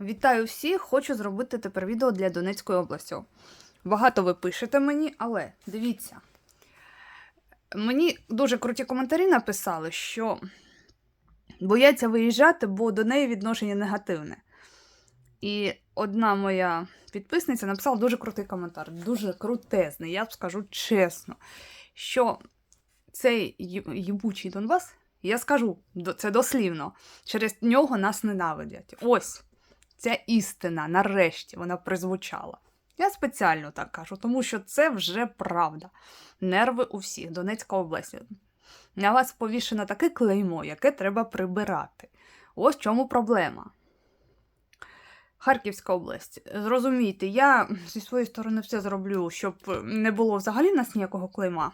Вітаю всіх! Хочу зробити тепер відео для Донецької області. Багато ви пишете мені, але дивіться. Мені дуже круті коментарі написали, що бояться виїжджати, бо до неї відношення негативне. І одна моя підписниця написала дуже крутий коментар, дуже крутезний, я б скажу чесно, що цей їбучий Донбас, я скажу це дослівно, через нього нас ненавидять. Ось ця істина, нарешті, вона призвучала. Я спеціально так кажу, тому що це вже правда. Нерви у всіх, Донецька область. На вас повішено таке клеймо, яке треба прибирати. Ось в чому проблема. Харківська область. Зрозумійте, я зі своєї сторони все зроблю, щоб не було взагалі нас ніякого клейма,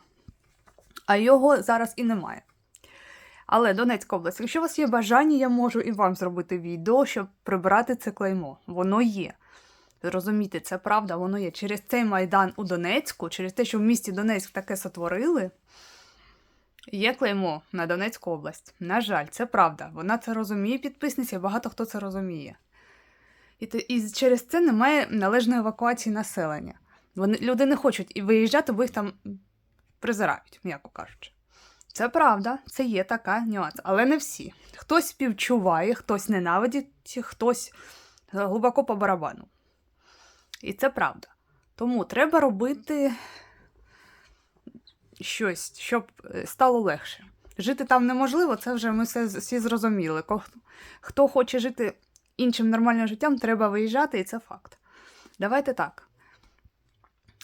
а його зараз і немає. Але Донецька область, якщо у вас є бажання, я можу і вам зробити відео, щоб прибрати це клеймо. Воно є. Зрозумійте, це правда, воно є. Через цей майдан у Донецьку, через те, що в місті Донецьк таке сотворили, є клеймо на Донецьку область. На жаль, це правда. Вона це розуміє, підписниця, багато хто це розуміє. І, і через це немає належної евакуації населення. Вони, люди не хочуть і виїжджати, бо їх там призирають, м'яко кажучи. Це правда, це є така нюанс, але не всі. Хтось співчуває, хтось ненавидить, хтось глибоко по барабану. І це правда. Тому треба робити щось, щоб е, стало легше. Жити там неможливо, це вже ми все, всі зрозуміли. Хто хоче жити іншим нормальним життям, треба виїжджати, і це факт. Давайте так.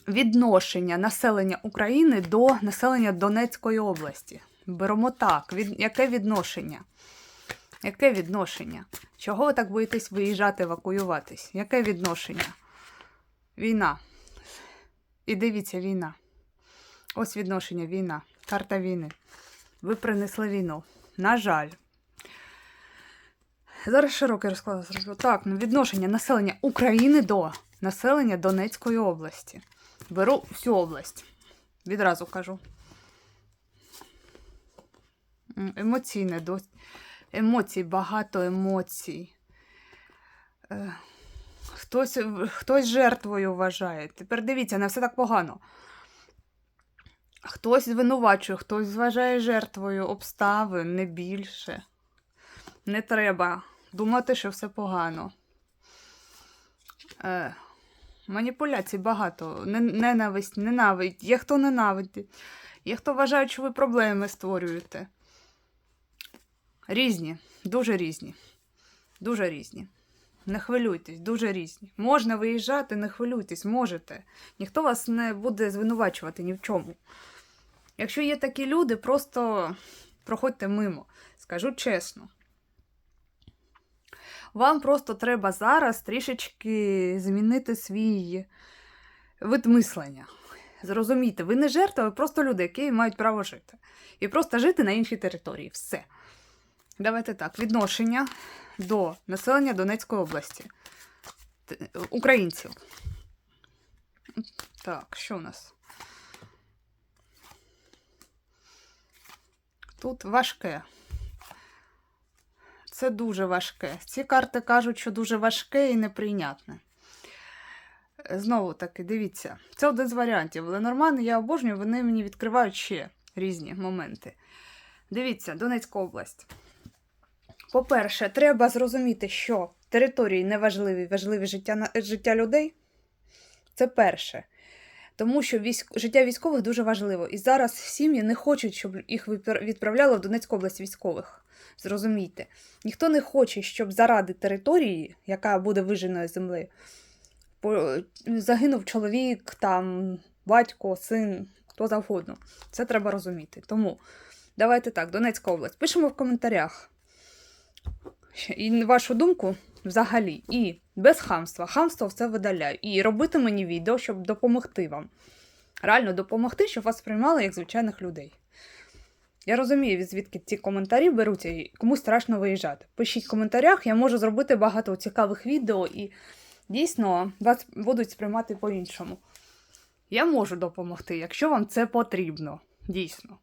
Відношення населення України до населення Донецької області. Беремо так. Від... Яке відношення? Яке відношення? Чого ви так боїтесь виїжджати, евакуюватись? Яке відношення? Війна. І дивіться, війна. Ось відношення, війна. Карта війни. Ви принесли війну. На жаль. Зараз широкий розклад зроблю. Так, ну відношення населення України до населення Донецької області. Беру всю область. Відразу кажу. Емоційне до емоцій, багато емоцій. Е, Хтось, хтось жертвою вважає. Тепер дивіться, не все так погано. Хтось звинувачує, хтось вважає жертвою обставин, не більше. Не треба думати, що все погано. Маніпуляцій багато. Ненависть, ненавидь. Є хто ненавидить. Є хто вважає, що ви проблеми створюєте. Різні, дуже різні. Дуже різні. Не хвилюйтесь, дуже різні. Можна виїжджати, не хвилюйтесь, можете. Ніхто вас не буде звинувачувати ні в чому. Якщо є такі люди, просто проходьте мимо. Скажу чесно. Вам просто треба зараз трішечки змінити свій вид мислення. Зрозумійте, ви не жертва, ви просто люди, які мають право жити. І просто жити на іншій території. Все. Давайте так. Відношення до населення Донецької області. Українців. Так, що у нас? Тут важке. Це дуже важке. Ці карти кажуть, що дуже важке і неприйнятне. Знову таки, дивіться, це один з варіантів. Ленормани я обожнюю, вони мені відкривають ще різні моменти. Дивіться, Донецька область. По-перше, треба зрозуміти, що території не важливі, важливі життя, життя людей. Це перше. Тому що військ... життя військових дуже важливо. І зараз сім'ї не хочуть, щоб їх відправляли в Донецьку область військових. Зрозумійте. Ніхто не хоче, щоб заради території, яка буде виженою землею, загинув чоловік, там, батько, син, хто завгодно. Це треба розуміти. Тому давайте так, Донецька область. Пишемо в коментарях. І вашу думку взагалі. І без хамства. Хамство все видаляю. І робити мені відео, щоб допомогти вам. Реально допомогти, щоб вас сприймали як звичайних людей. Я розумію, звідки ці коментарі беруться, і комусь страшно виїжджати. Пишіть в коментарях, я можу зробити багато цікавих відео, і дійсно вас будуть сприймати по-іншому. Я можу допомогти, якщо вам це потрібно. Дійсно.